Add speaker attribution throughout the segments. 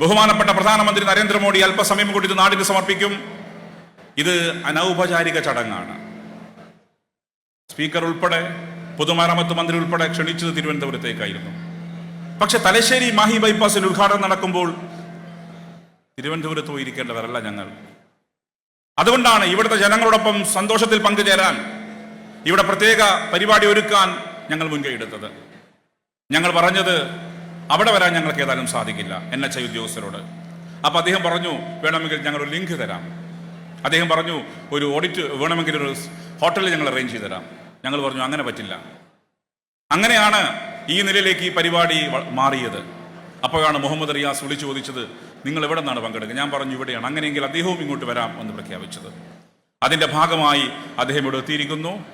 Speaker 1: ബഹുമാനപ്പെട്ട പ്രധാനമന്ത്രി നരേന്ദ്രമോദി അല്പസമയം കൂടി ഇത് നാടിന് സമർപ്പിക്കും. ഇത് അനൗപചാരിക ചടങ്ങാണ്. സ്പീക്കർ ഉൾപ്പെടെ പൊതുമരാമത്ത് മന്ത്രി ഉൾപ്പെടെ ക്ഷണിച്ചത് തിരുവനന്തപുരത്തേക്കായിരുന്നു. പക്ഷെ തലശ്ശേരി മാഹി ബൈപ്പാസിൽ ഉദ്ഘാടനം നടക്കുമ്പോൾ തിരുവനന്തപുരത്ത് പോയിരിക്കേണ്ടവരല്ല ഞങ്ങൾ. അതുകൊണ്ടാണ് ഇവിടുത്തെ ജനങ്ങളോടൊപ്പം സന്തോഷത്തിൽ പങ്കുചേരാൻ ഇവിടെ പ്രത്യേക പരിപാടി ഒരുക്കാൻ ഞങ്ങൾ മുൻകൈ എടുത്തത്. ഞങ്ങൾ പറഞ്ഞത് അവിടെ വരാൻ ഞങ്ങൾക്ക് ഏതായാലും സാധിക്കില്ല എൻ എച്ച് ഐ ഉദ്യോഗസ്ഥരോട്. അപ്പോൾ അദ്ദേഹം പറഞ്ഞു വേണമെങ്കിൽ ഞങ്ങൾ ഒരു ലിങ്ക് തരാം. അദ്ദേഹം പറഞ്ഞു ഒരു ഓഡിറ്റ് വേണമെങ്കിൽ ഒരു ഹോട്ടലിൽ ഞങ്ങൾ അറേഞ്ച് ചെയ്ത് തരാം. ഞങ്ങൾ പറഞ്ഞു അങ്ങനെ പറ്റില്ല. അങ്ങനെയാണ് ഈ നിലയിലേക്ക് ഈ പരിപാടി മാറിയത്. അപ്പോഴാണ് മുഹമ്മദ് റിയാസ് വിളിച്ചു ചോദിച്ചത് നിങ്ങൾ എവിടെ നിന്നാണ് പങ്കെടുക്കുക ഞാൻ പറഞ്ഞു ഇവിടെയാണ്. അങ്ങനെയെങ്കിൽ അദ്ദേഹവും ഇങ്ങോട്ട് വരാം എന്ന് പ്രഖ്യാപിച്ചത്. അതിന്റെ ഭാഗമായി അദ്ദേഹം ഇവിടെ എത്തിയിരിക്കുന്നു.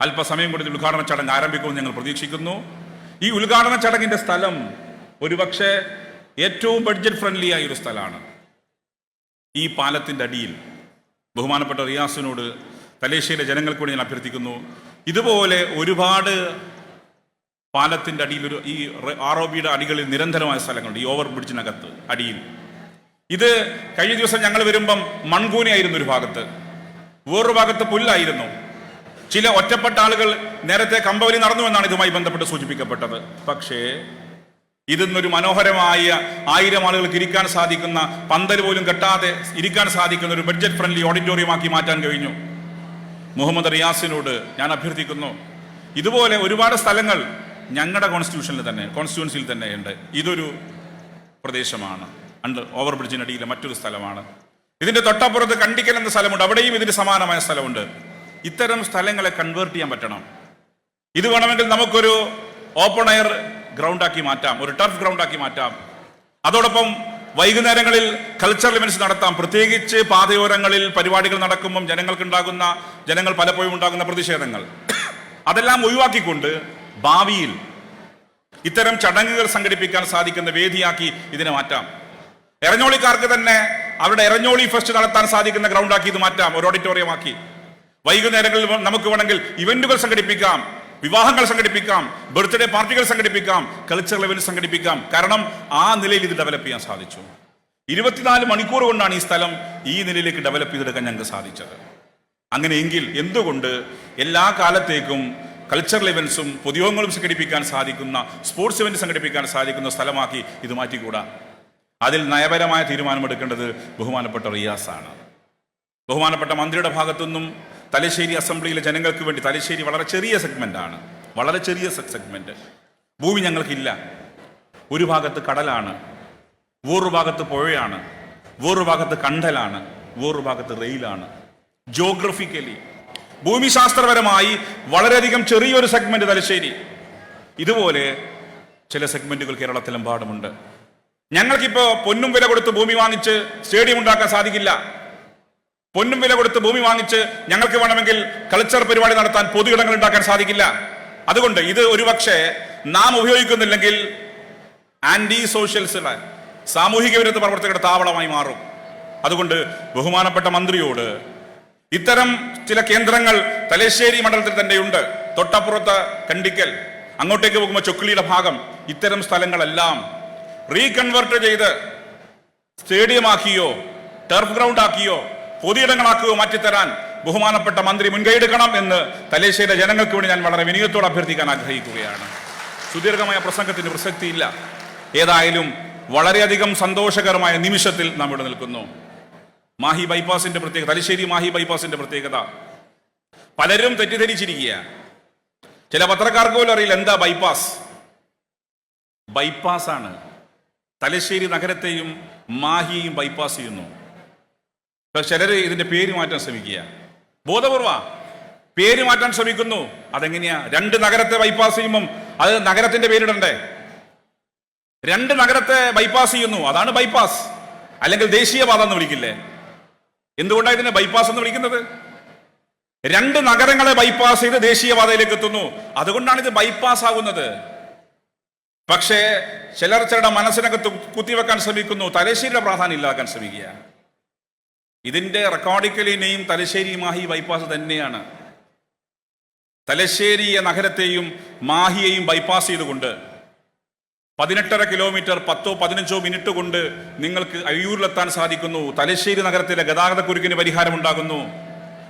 Speaker 1: അല്പസമയം കൂടി ഉദ്ഘാടന ചടങ്ങ് ആരംഭിക്കുമെന്ന് ഞങ്ങൾ പ്രതീക്ഷിക്കുന്നു. ഈ ഉദ്ഘാടന ചടങ്ങിന്റെ സ്ഥലം ഒരുപക്ഷെ ഏറ്റവും ബഡ്ജറ്റ് ഫ്രണ്ട്ലി ആയ ഒരു സ്ഥലമാണ് ഈ പാലത്തിന്റെ അടിയിൽ ബഹുമാനപ്പെട്ട റിയാസിനോട് തലേശ്ശേരിയിലെ ജനങ്ങൾക്ക് വേണ്ടി ഞാൻ അഭ്യർത്ഥിക്കുന്നു. ഇതുപോലെ ഒരുപാട് പാലത്തിന്റെ അടിയിൽ ഒരു ഈ ആർ ഒ ബിയുടെ അടികളിൽ നിരന്തരമായ സ്ഥലങ്ങളുണ്ട്. ഈ ഓവർ ബ്രിഡ്ജിനകത്ത് അടിയിൽ. ഇത് കഴിഞ്ഞ ദിവസം ഞങ്ങൾ വരുമ്പം മൺകൂനയായിരുന്നു ഒരു ഭാഗത്ത്. വേറൊരു ഭാഗത്ത് പുല്ലായിരുന്നു. ചില ഒറ്റപ്പെട്ട ആളുകൾ നേരത്തെ കമ്പവലി നടന്നു എന്നാണ് ഇതുമായി ബന്ധപ്പെട്ട് സൂചിപ്പിക്കപ്പെട്ടത്. പക്ഷേ ഇതിന്നൊരു മനോഹരമായ ആയിരം ആളുകൾക്ക് ഇരിക്കാൻ സാധിക്കുന്ന പന്തൽ പോലും കെട്ടാതെ ഇരിക്കാൻ സാധിക്കുന്ന ഒരു ബഡ്ജറ്റ് ഫ്രണ്ട്ലി ഓഡിറ്റോറിയമാക്കി മാറ്റാൻ കഴിഞ്ഞു. മുഹമ്മദ് റിയാസിനോട് ഞാൻ അഭ്യർത്ഥിക്കുന്നു ഇതുപോലെ ഒരുപാട് സ്ഥലങ്ങൾ ഞങ്ങളുടെ കോൺസ്റ്റിറ്റ്യൂഷനിൽ തന്നെ കോൺസ്റ്റിറ്റ്യൂൻസിയിൽ തന്നെ ഉണ്ട്. ഇതൊരു പ്രദേശമാണ്. അണ്ടർ ഓവർ ബ്രിഡ്ജിനടിയിലെ മറ്റൊരു സ്ഥലമാണ്. ഇതിന്റെ തൊട്ടപ്പുറത്ത് കണ്ടിക്കൽ എന്ന സ്ഥലമുണ്ട്. അവിടെയും ഇതിന് സമാനമായ സ്ഥലമുണ്ട്. ഇത്തരം സ്ഥലങ്ങളെ കൺവേർട്ട് ചെയ്യാൻ പറ്റണം. ഇത് വേണമെങ്കിൽ നമുക്കൊരു ഓപ്പൺ എയർ ഗ്രൗണ്ട് ആക്കി മാറ്റാം ഒരു ടർഫ് ഗ്രൗണ്ടാക്കി മാറ്റാം. അതോടൊപ്പം വൈകുന്നേരങ്ങളിൽ കൾച്ചറൽ ഇവന്റ്സ് നടത്താം. പ്രത്യേകിച്ച് പാതയോരങ്ങളിൽ പരിപാടികൾ നടക്കുമ്പം ജനങ്ങൾക്കുണ്ടാകുന്ന ജനങ്ങൾ പലപ്പോഴും ഉണ്ടാകുന്ന പ്രതിഷേധങ്ങൾ. അതെല്ലാം ഒഴിവാക്കിക്കൊണ്ട് ഭാവിയിൽ ഇത്തരം ചടങ്ങുകൾ സംഘടിപ്പിക്കാൻ സാധിക്കുന്ന വേദിയാക്കി ഇതിനെ മാറ്റാം. എറഞ്ഞോളിക്കാർക്ക് തന്നെ അവരുടെ എറഞ്ഞോളി ഫെസ്റ്റ് നടത്താൻ സാധിക്കുന്ന ഗ്രൗണ്ടാക്കി ഇത് മാറ്റാം ഒരു ഓഡിറ്റോറിയം ആക്കി. വൈകുന്നേരങ്ങളിൽ നമുക്ക് വേണമെങ്കിൽ ഇവന്റുകൾ സംഘടിപ്പിക്കാം. വിവാഹങ്ങൾ സംഘടിപ്പിക്കാം ബർത്ത്ഡേ പാർട്ടികൾ സംഘടിപ്പിക്കാം കൾച്ചറൽ ഇവന്റ് സംഘടിപ്പിക്കാം. കാരണം ആ നിലയിൽ ഇത് ഡെവലപ്പ് ചെയ്യാൻ സാധിച്ചു. ഇരുപത്തിനാല് മണിക്കൂർ കൊണ്ടാണ് ഈ സ്ഥലം ഈ നിലയിലേക്ക് ഡെവലപ്പ് ചെയ്തെടുക്കാൻ ഞങ്ങൾക്ക് സാധിച്ചത്. അങ്ങനെയെങ്കിൽ എന്തുകൊണ്ട് എല്ലാ കാലത്തേക്കും കൾച്ചറൽ ഇവൻസും പൊതുയോഗങ്ങളും സംഘടിപ്പിക്കാൻ സാധിക്കുന്ന സ്പോർട്സ് ഇവന്റ് സംഘടിപ്പിക്കാൻ സാധിക്കുന്ന സ്ഥലമാക്കി ഇത് മാറ്റിക്കൂടാ? അതിൽ നയപരമായ തീരുമാനമെടുക്കേണ്ടത് ബഹുമാനപ്പെട്ട റിയാസാണ്. ബഹുമാനപ്പെട്ട മന്ത്രിയുടെ ഭാഗത്തുനിന്നും തലശ്ശേരി അസംബ്ലിയിലെ ജനങ്ങൾക്ക് വേണ്ടി തലശ്ശേരി വളരെ ചെറിയ സെഗ്മെന്റ് ആണ്. വളരെ ചെറിയ സെഗ്മെന്റ് ഭൂമി ഞങ്ങൾക്കില്ല. ഒരു ഭാഗത്ത് കടലാണ്. വേറൊരു ഭാഗത്ത് പുഴയാണ്. വേറൊരു ഭാഗത്ത് കണ്ടലാണ്. വേറൊരു ഭാഗത്ത് റെയിലാണ്. ജോഗ്രഫിക്കലി ഭൂമിശാസ്ത്രപരമായി വളരെയധികം ചെറിയൊരു സെഗ്മെന്റ് തലശ്ശേരി. ഇതുപോലെ ചില സെഗ്മെന്റുകൾ കേരളത്തിലെമ്പാടുമുണ്ട്. ഞങ്ങൾക്കിപ്പോ പൊന്നും വില കൊടുത്ത് ഭൂമി വാങ്ങിച്ച് സ്റ്റേഡിയം ഉണ്ടാക്കാൻ സാധിക്കില്ല. പൊന്നും വില കൊടുത്ത് ഭൂമി വാങ്ങിച്ച് ഞങ്ങൾക്ക് വേണമെങ്കിൽ കൾച്ചർ പരിപാടി നടത്താൻ പൊതു ഇടങ്ങൾ ഉണ്ടാക്കാൻ സാധിക്കില്ല. അതുകൊണ്ട് ഇത് ഒരുപക്ഷെ നാം ഉപയോഗിക്കുന്നില്ലെങ്കിൽ ആന്റി സോഷ്യൽസുള്ള സാമൂഹിക വിരുദ്ധ പ്രവർത്തകരുടെ താവളമായി മാറും. അതുകൊണ്ട് ബഹുമാനപ്പെട്ട മന്ത്രിയോട് ഇത്തരം ചില കേന്ദ്രങ്ങൾ തലശ്ശേരി മണ്ഡലത്തിൽ തന്നെയുണ്ട് തൊട്ടപ്പുറത്ത് കണ്ടിക്കൽ അങ്ങോട്ടേക്ക് പോകുമ്പോൾ ചൊക്കിളിയുടെ ഭാഗം ഇത്തരം സ്ഥലങ്ങളെല്ലാം റീകൺവേർട്ട് ചെയ്ത് സ്റ്റേഡിയം ആക്കിയോ ടർഫ് ഗ്രൗണ്ട് ആക്കിയോ പൊതുയിടങ്ങളാക്കിയോ മാറ്റിത്തരാൻ ബഹുമാനപ്പെട്ട മന്ത്രി മുൻകൈയെടുക്കണം എന്ന് തലേശ്ശേരി ജനങ്ങൾക്ക് വേണ്ടി ഞാൻ വളരെ വിനയത്തോടെ അഭ്യർത്ഥിക്കാൻ ആഗ്രഹിക്കുകയാണ്. സുദീർഘമായ പ്രസംഗത്തിന് പ്രസക്തിയില്ല. ഏതായാലും വളരെയധികം സന്തോഷകരമായ നിമിഷത്തിൽ നാം ഇവിടെ നിൽക്കുന്നു. മാഹി ബൈപ്പാസിന്റെ പ്രത്യേകത തലശ്ശേരി മാഹി ബൈപ്പാസിന്റെ പ്രത്യേകത. പലരും തെറ്റിദ്ധരിച്ചിരിക്കുക ചില പത്രക്കാർക്ക് പോലും അറിയില്ല എന്താ ബൈപ്പാസ്? ബൈപ്പാസ് ആണ് തലശ്ശേരി നഗരത്തെയും മാഹിയെയും ബൈപ്പാസ് ചെയ്യുന്നു. ചിലര് ഇതിന്റെ പേര് മാറ്റാൻ ശ്രമിക്കുക ബോധപൂർവ പേര് മാറ്റാൻ ശ്രമിക്കുന്നു. അതെങ്ങനെയാ? രണ്ട് നഗരത്തെ ബൈപ്പാസ് ചെയ്യുമ്പം അത് നഗരത്തിന്റെ പേരിടണ്ടേ? രണ്ട് നഗരത്തെ ബൈപ്പാസ് ചെയ്യുന്നു. അതാണ് ബൈപ്പാസ് അല്ലെങ്കിൽ ദേശീയപാത എന്ന് വിളിക്കില്ലേ? എന്തുകൊണ്ടാണ് ഇതിനെ ബൈപ്പാസ് എന്ന് വിളിക്കുന്നത്? രണ്ട് നഗരങ്ങളെ ബൈപ്പാസ് ചെയ്ത് ദേശീയപാതയിലേക്ക് എത്തുന്നു. അതുകൊണ്ടാണ് ഇത് ബൈപ്പാസ് ആകുന്നത്. പക്ഷേ ചിലർ ചിലരുടെ മനസ്സിനകത്ത് കുത്തിവെക്കാൻ ശ്രമിക്കുന്നു. തലശ്ശേരിയുടെ പ്രാധാന്യം ഇല്ലാതാക്കാൻ ശ്രമിക്കുക ഇതിന്റെ റെക്കോർഡിക്കലി നെയിം തലശ്ശേരി മാഹി ബൈപ്പാസ് തന്നെയാണ്. തലശ്ശേരി നഗരത്തെയും മാഹിയെയും ബൈപ്പാസ് ചെയ്തുകൊണ്ട് പതിനെട്ടര കിലോമീറ്റർ പത്തോ പതിനഞ്ചോ മിനിറ്റ് കൊണ്ട് നിങ്ങൾക്ക് അയ്യൂരിലെത്താൻ സാധിക്കുന്നു. തലശ്ശേരി നഗരത്തിലെ ഗതാഗത കുരുക്കിന് പരിഹാരമുണ്ടാകുന്നു.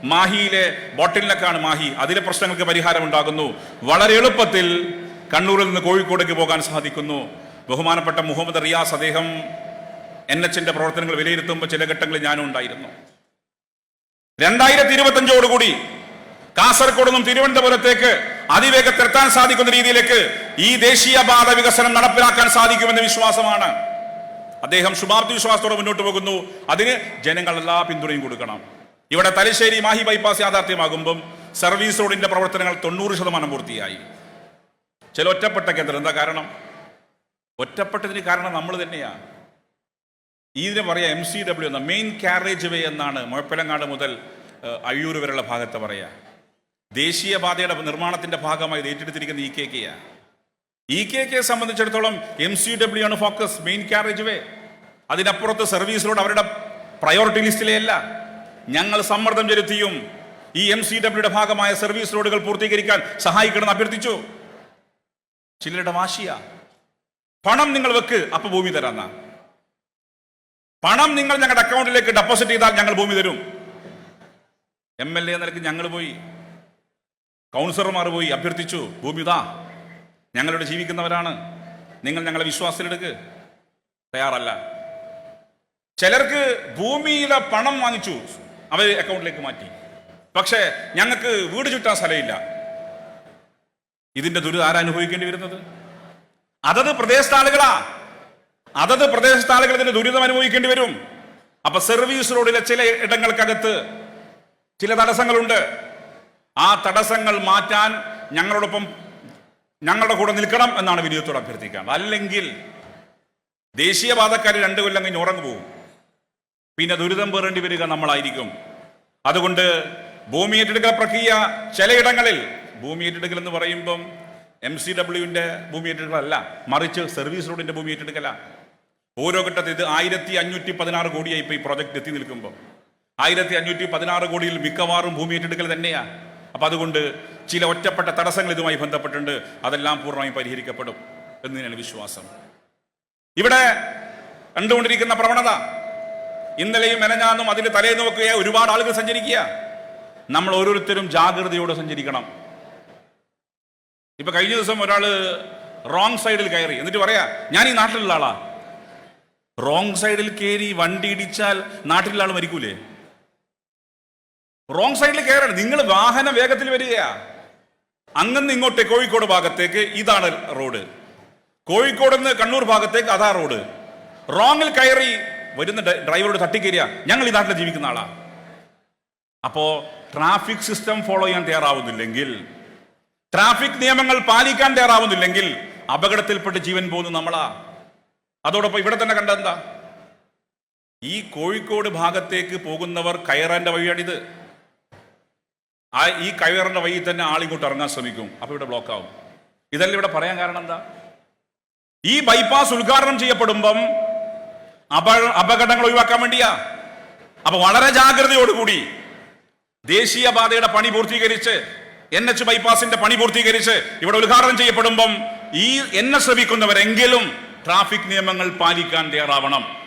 Speaker 1: മാഹിയിലെ ബോട്ടിലിനൊക്കെയാണ് മാഹി. അതിലെ പ്രശ്നങ്ങൾക്ക് പരിഹാരം ഉണ്ടാകുന്നു വളരെ എളുപ്പത്തിൽ കണ്ണൂരിൽ നിന്ന് കോഴിക്കോടേക്ക് പോകാൻ സാധിക്കുന്നു. ബഹുമാനപ്പെട്ട മുഹമ്മദ് റിയാസ് അദ്ദേഹം എൻ എച്ചിന്റെ പ്രവർത്തനങ്ങൾ വിലയിരുത്തുമ്പോൾ ചില ഘട്ടങ്ങളിൽ ഞാനും ഉണ്ടായിരുന്നു. രണ്ടായിരത്തി ഇരുപത്തഞ്ചോടുകൂടി കാസർഗോഡ് നിന്നും തിരുവനന്തപുരത്തേക്ക് അതിവേഗത്തിൽ എത്താൻ സാധിക്കുന്ന രീതിയിലേക്ക് ഈ ദേശീയ പാത വികസനം നടപ്പിലാക്കാൻ സാധിക്കുമെന്ന വിശ്വാസമാണ്. അദ്ദേഹം ശുഭാപ്തി വിശ്വാസത്തോടെ മുന്നോട്ട് പോകുന്നു. അതിന് ജനങ്ങൾ എല്ലാ പിന്തുണയും കൊടുക്കണം. ഇവിടെ തലശ്ശേരി മാഹി ബൈപ്പാസ് യാഥാർത്ഥ്യമാകുമ്പം സർവീസ് റോഡിന്റെ പ്രവർത്തനങ്ങൾ തൊണ്ണൂറ് ശതമാനം പൂർത്തിയായി. ചില ഒറ്റപ്പെട്ട കേന്ദ്രം. എന്താ കാരണം? ഒറ്റപ്പെട്ടതിന് കാരണം നമ്മൾ തന്നെയാണ് ഇതിനെ പറയാം എം സി ഡബ്ല്യു എന്ന മെയിൻ കാരേജ് വേ എന്നാണ് മുഴപ്പിലങ്ങാട് മുതൽ അഴിയൂർ വരെയുള്ള ഭാഗത്ത് പറയാ. ദേശീയപാതയുടെ നിർമ്മാണത്തിന്റെ ഭാഗമായി ഏറ്റെടുത്തിരിക്കുന്ന ഇ കെ കെയാണ് ഇ കെ കെയെ സംബന്ധിച്ചിടത്തോളം എം സി ഡബ്ല്യു ആണ് ഫോക്കസ് മെയിൻ കാരേജ് വേ അതിനപ്പുറത്ത് സർവീസ് റോഡ് അവരുടെ പ്രയോറിറ്റി ലിസ്റ്റിലേ അല്ല. ഞങ്ങൾ സമ്മർദ്ദം ചെലുത്തിയും ഈ എം സി ഡബ്ല്യുടെ ഭാഗമായ സർവീസ് റോഡുകൾ പൂർത്തീകരിക്കാൻ സഹായിക്കണമെന്ന് അഭ്യർത്ഥിച്ചു. ചിലരുടെ വാശിയ. പണം നിങ്ങൾ വെക്ക് അപ്പൊ ഭൂമി തരാന്നാ. പണം നിങ്ങൾ ഞങ്ങളുടെ അക്കൗണ്ടിലേക്ക് ഡെപ്പോസിറ്റ് ചെയ്താൽ ഞങ്ങൾ ഭൂമി തരും. എം എൽ എ നിലയ്ക്ക് ഞങ്ങൾ പോയി. കൗൺസിലർമാർ പോയി അഭ്യർത്ഥിച്ചു ഭൂമി ഇതാ ഞങ്ങളിവിടെ ജീവിക്കുന്നവരാണ്. നിങ്ങൾ ഞങ്ങളെ വിശ്വാസത്തിലെടുക്ക്. തയ്യാറല്ല. ചിലർക്ക് ഭൂമിയിലെ പണം വാങ്ങിച്ചു അവർ അക്കൗണ്ടിലേക്ക് മാറ്റി. പക്ഷേ ഞങ്ങൾക്ക് വീട് ചുറ്റാൻ സ്ഥലമില്ല. ഇതിന്റെ ദുരിതം ആരാ അനുഭവിക്കേണ്ടി വരുന്നത്. അതത് പ്രദേശത്തെ ആളുകളാ. അതത് പ്രദേശത്തെ ആളുകൾ ഇതിന്റെ ദുരിതം അനുഭവിക്കേണ്ടി വരും. അപ്പൊ സർവീസ് റോഡിലെ ചില ഇടങ്ങൾക്കകത്ത് ചില തടസ്സങ്ങളുണ്ട്. ആ തടസ്സങ്ങൾ മാറ്റാൻ ഞങ്ങളോടൊപ്പം ഞങ്ങളുടെ കൂടെ നിൽക്കണം എന്നാണ് വിനയത്തോട് അഭ്യർത്ഥിക്കുന്നത് അല്ലെങ്കിൽ ദേശീയപാതക്കാർ രണ്ടു കൊല്ലം കഴിഞ്ഞ് ഉറങ്ങു പോകും പിന്നെ ദുരിതം പേറേണ്ടി വരിക നമ്മളായിരിക്കും. അതുകൊണ്ട് ഭൂമി ഏറ്റെടുക്കൽ പ്രക്രിയ ചിലയിടങ്ങളിൽ ഭൂമി ഏറ്റെടുക്കൽ എന്ന് പറയുമ്പം എം സി ഡബ്ല്യുവിന്റെ ഭൂമി ഏറ്റെടുക്കലല്ല മറിച്ച് സർവീസ് റോഡിന്റെ ഭൂമി ഏറ്റെടുക്കല. ഓരോ ഘട്ടത്തിൽ ഇത് ആയിരത്തി അഞ്ഞൂറ്റി പതിനാറ് കോടിയായി ഇപ്പൊ ഈ പ്രോജക്റ്റ് എത്തി നിൽക്കുമ്പോൾ ആയിരത്തി അഞ്ഞൂറ്റി പതിനാറ് കോടിയിൽ മിക്കവാറും ഭൂമി ഏറ്റെടുക്കൽ തന്നെയാ. അപ്പൊ അതുകൊണ്ട് ചില ഒറ്റപ്പെട്ട തടസ്സങ്ങൾ ഇതുമായി ബന്ധപ്പെട്ടുണ്ട് അതെല്ലാം പൂർണമായും പരിഹരിക്കപ്പെടും എന്ന് തന്നെയാണ് വിശ്വാസം. ഇവിടെ കണ്ടുകൊണ്ടിരിക്കുന്ന പ്രവണത ഇന്നലെയും മെനഞ്ഞാന്നും അതിന് തലേ നോക്കുക ഒരുപാട് ആളുകൾ സഞ്ചരിക്കുക. നമ്മൾ ഓരോരുത്തരും ജാഗ്രതയോടെ സഞ്ചരിക്കണം. ഇപ്പൊ കഴിഞ്ഞ ദിവസം ഒരാൾ റോങ് സൈഡിൽ കയറി. എന്നിട്ട് പറയാ ഞാൻ ഈ നാട്ടിലുള്ള ആളാ. റോങ് സൈഡിൽ കയറി വണ്ടി ഇടിച്ചാൽ നാട്ടിലുള്ള ആൾ മരിക്കൂലേ റോങ് സൈഡിൽ കയറണം നിങ്ങൾ വാഹനം വേഗത്തിൽ വരിക അങ്ങനെ ഇങ്ങോട്ട് കോഴിക്കോട് ഭാഗത്തേക്ക് ഇതാണ് റോഡ് കോഴിക്കോട് നിന്ന് കണ്ണൂർ ഭാഗത്തേക്ക് അതാ റോഡ് റോങ്ങിൽ കയറി വരുന്ന ഡ്രൈവറോട് തട്ടിക്കയറിയ ഞങ്ങൾ ഈ നാട്ടിൽ ജീവിക്കുന്ന ആളാ. അപ്പോ ട്രാഫിക് സിസ്റ്റം ഫോളോ ചെയ്യാൻ തയ്യാറാവുന്നില്ലെങ്കിൽ ട്രാഫിക് നിയമങ്ങൾ പാലിക്കാൻ തയ്യാറാവുന്നില്ലെങ്കിൽ അപകടത്തിൽപ്പെട്ട് ജീവൻ പോകുന്നു നമ്മളാ. അതോടൊപ്പം ഇവിടെ തന്നെ കണ്ട എന്താ? ഈ കോഴിക്കോട് ഭാഗത്തേക്ക് പോകുന്നവർ കയറാന്റെ വഴിയാണിത്. ആ ഈ കയറിന്റെ വഴി തന്നെ ആളിങ്ങോട്ട് ഇറങ്ങാൻ ശ്രമിക്കും. അപ്പൊ ഇവിടെ ബ്ലോക്ക് ആവും. ഇതെല്ലാം ഇവിടെ പറയാൻ കാരണം എന്താ? ഈ ബൈപ്പാസ് ഉദ്ഘാടനം ചെയ്യപ്പെടുമ്പം അപ- അപകടങ്ങൾ ഒഴിവാക്കാൻ വേണ്ടിയാ. അപ്പൊ വളരെ ജാഗ്രതയോടുകൂടി ദേശീയപാതയുടെ പണി പൂർത്തീകരിച്ച് എൻ എച്ച് ബൈപ്പാസിന്റെ പണി പൂർത്തീകരിച്ച് ഇവിടെ ഉദ്ഘാടനം ചെയ്യപ്പെടുമ്പം ഈ എന്നെ ശ്രമിക്കുന്നവരെങ്കിലും ട്രാഫിക് നിയമങ്ങൾ പാലിക്കാൻ തയ്യാറാവണം.